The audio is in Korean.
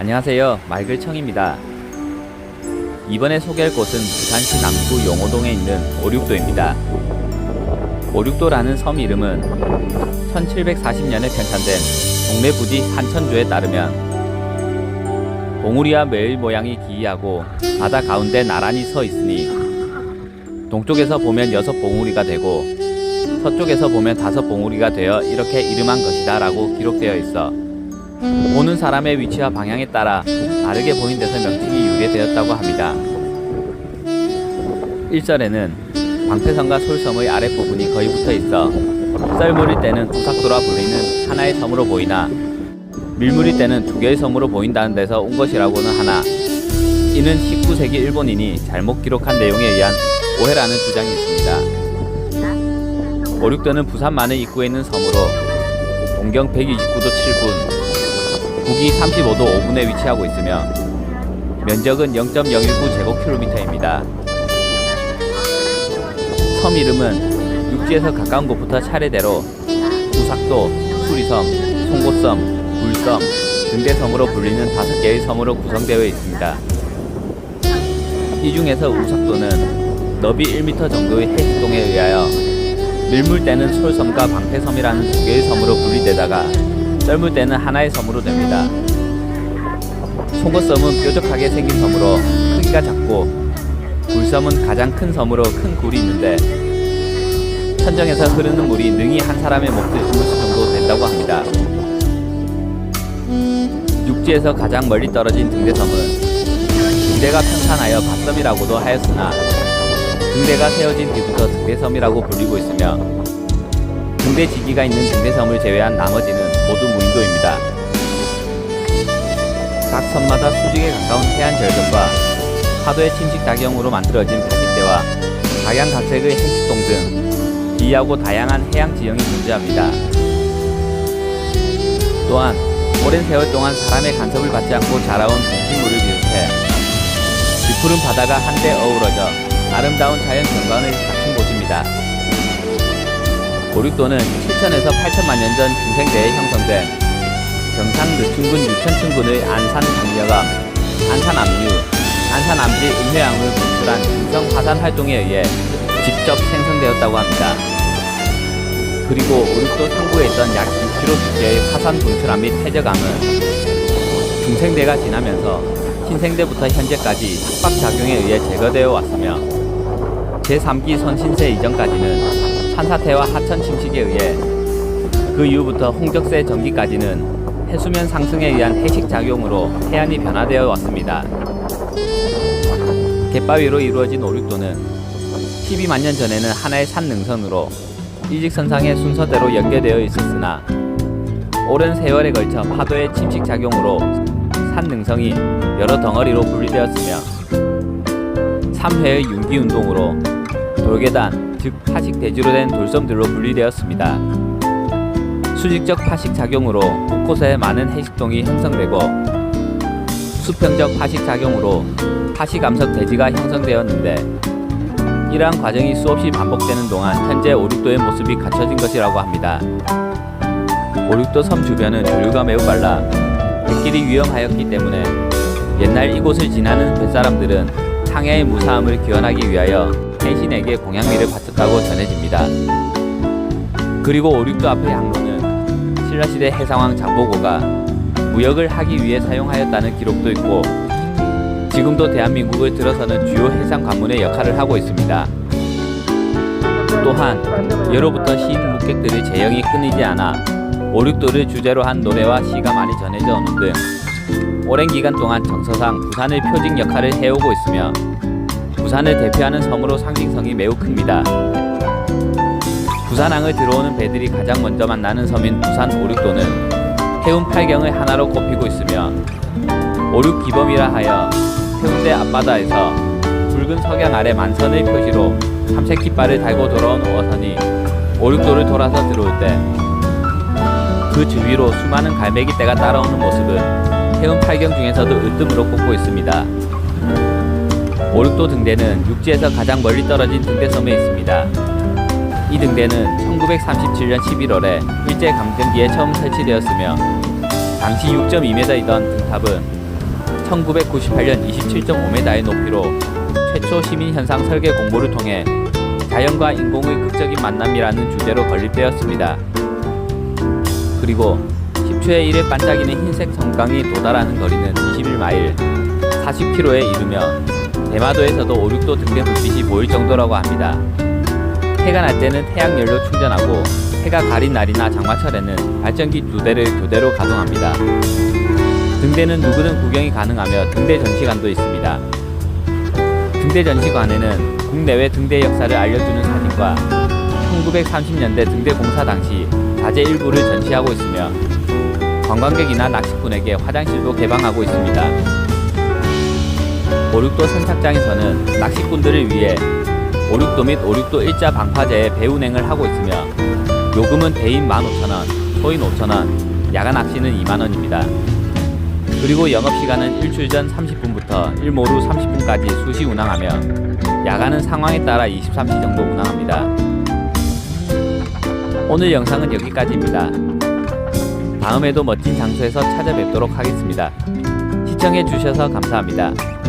안녕하세요. 말글청입니다. 이번에 소개할 곳은 부산시 남구 용호동에 있는 오륙도입니다. 오륙도라는 섬 이름은 1740년에 편찬된 동네 부지 한천조에 따르면 봉우리와 매일 모양이 기이하고 바다 가운데 나란히 서 있으니 동쪽에서 보면 여섯 봉우리가 되고 서쪽에서 보면 다섯 봉우리가 되어 이렇게 이름한 것이다 라고 기록되어 있어 보는 사람의 위치와 방향에 따라 다르게 보인 데서 명칭이 유래되었다고 합니다. 1절에는 광패섬과 솔섬의 아랫부분이 거의 붙어 있어 썰물일 때는 구삭도라 불리는 하나의 섬으로 보이나 밀물일 때는 두 개의 섬으로 보인다는 데서 온 것이라고는 하나 이는 19세기 일본인이 잘못 기록한 내용에 의한 오해라는 주장이 있습니다. 오륙도는 부산만의 입구에 있는 섬으로 동경 129도 7분 북위 35도 5분에 위치하고 있으며 면적은 0.019 제곱킬로미터입니다. 섬 이름은 육지에서 가까운 곳부터 차례대로 우삭도, 수리섬, 송곳섬, 굴섬, 등대섬으로 불리는 다섯 개의 섬으로 구성되어 있습니다. 이 중에서 우삭도는 너비 1m 정도의 해식동에 의하여 밀물대는 솔섬과 방패섬이라는 두 개의 섬으로 분리되다가 썰물대는 하나의 섬으로 됩니다. 송곳섬은 뾰족하게 생긴 섬으로 크기가 작고 굴섬은 가장 큰 섬으로 큰 굴이 있는데 천정에서 흐르는 물이 능히 한 사람의 몫을 주무실 정도 된다고 합니다. 육지에서 가장 멀리 떨어진 등대섬은 등대가 편산하여 밭섬이라고도 하였으나 등대가 세워진 뒤부터 등대섬이라고 불리고 있으며 등대 지기가 있는 등대섬을 제외한 나머지는 모두 무인도입니다. 각 섬마다 수직에 가까운 해안 절벽과 파도의 침식 작용으로 만들어진 파식대와 각양각색의 해식동 등 기이하고 다양한 해양 지형이 존재합니다. 또한 오랜 세월 동안 사람의 간섭을 받지 않고 자라온 동식물을 비롯해 깊푸른 바다가 한데 어우러져 아름다운 자연 경관을 갖춘 곳입니다. 오륙도는 7천에서 8천만 년 전 중생대에 형성된 경상 늦춘군 유천층군의 안산 강녀가 안산 압류, 안산 암지 은회양을 분출한 중성 화산 활동에 의해 직접 생성되었다고 합니다. 그리고 오륙도 상부에 있던 약 6km 두께의 화산 분출암 및 해저강은 중생대가 지나면서 신생대부터 현재까지 착박작용에 의해 제거되어 왔으며 제3기 선신세 이전까지는 산사태와 하천 침식에 의해 그 이후부터 홍적세 전기까지는 해수면 상승에 의한 해식 작용으로 해안이 변화되어 왔습니다. 갯바위로 이루어진 오륙도는 12만 년 전에는 하나의 산 능선으로 일직선상의 순서대로 연계되어 있었으나 오랜 세월에 걸쳐 파도의 침식 작용으로 산 능성이 여러 덩어리로 분리되었으며 3회의 윤기 운동으로 돌계단, 즉 파식 대지로 된 돌섬들로 분리되었습니다. 수직적 파식 작용으로 곳곳에 많은 해식동이 형성되고 수평적 파식 작용으로 파식 암석 대지가 형성되었는데 이러한 과정이 수없이 반복되는 동안 현재 오륙도의 모습이 갖춰진 것이라고 합니다. 오륙도 섬 주변은 조류가 매우 빨라 뱃길이 위험하였기 때문에 옛날 이곳을 지나는 뱃사람들은 상해의 무사함을 기원하기 위하여 해신에게 공양미를 바쳤다고 전해집니다. 그리고 오륙도 앞의 항로는 신라시대 해상왕 장보고가 무역을 하기 위해 사용하였다는 기록도 있고 지금도 대한민국을 들어서는 주요 해상 관문의 역할을 하고 있습니다. 또한 예로부터 시인 묵객들의 재영이 끊이지 않아 오륙도를 주제로 한 노래와 시가 많이 전해져 오는 등 오랜 기간 동안 정서상 부산의 표징 역할을 해오고 있으며 부산을 대표하는 섬으로 상징성이 매우 큽니다. 부산항을 들어오는 배들이 가장 먼저 만나는 섬인 부산 오륙도는 해운 팔경의 하나로 꼽히고 있으며 오륙 기범이라 하여 해운대 앞바다에서 붉은 석양 아래 만선의 표시로 삼색 깃발을 달고 돌아온 어선이 오륙도를 돌아서 들어올 때 그 주위로 수많은 갈매기 떼가 따라오는 모습은 해운 팔경 중에서도 으뜸으로 꼽고 있습니다. 오륙도 등대는 육지에서 가장 멀리 떨어진 등대섬에 있습니다. 이 등대는 1937년 11월에 일제강점기에 처음 설치되었으며 당시 6.2m이던 등탑은 1998년 27.5m의 높이로 최초 시민 현상 설계 공모를 통해 자연과 인공의 극적인 만남이라는 주제로 건립되었습니다. 그리고 10초에 1에 반짝이는 흰색 섬광이 도달하는 거리는 21마일, 40km에 이르며 대마도에서도 5, 6도 등대 불빛이 보일 정도라고 합니다. 해가 날 때는 태양열로 충전하고 해가 가린 날이나 장마철에는 발전기 두 대를 교대로 가동합니다. 등대는 누구든 구경이 가능하며 등대 전시관도 있습니다. 등대 전시관에는 국내외 등대 역사를 알려주는 사진과 1930년대 등대 공사 당시 자재 일부를 전시하고 있으며 관광객이나 낚시꾼에게 화장실도 개방하고 있습니다. 오륙도 선착장에서는 낚시꾼들을 위해 오륙도 및 오륙도 일자 방파제의 배 운행을 하고 있으며 요금은 대인 15,000원, 소인 5,000원, 야간 낚시는 2만원입니다. 그리고 영업시간은 일출 전 30분부터 일모루 30분까지 수시 운항하며 야간은 상황에 따라 23시 정도 운항합니다. 오늘 영상은 여기까지입니다. 다음에도 멋진 장소에서 찾아뵙도록 하겠습니다. 시청해 주셔서 감사합니다.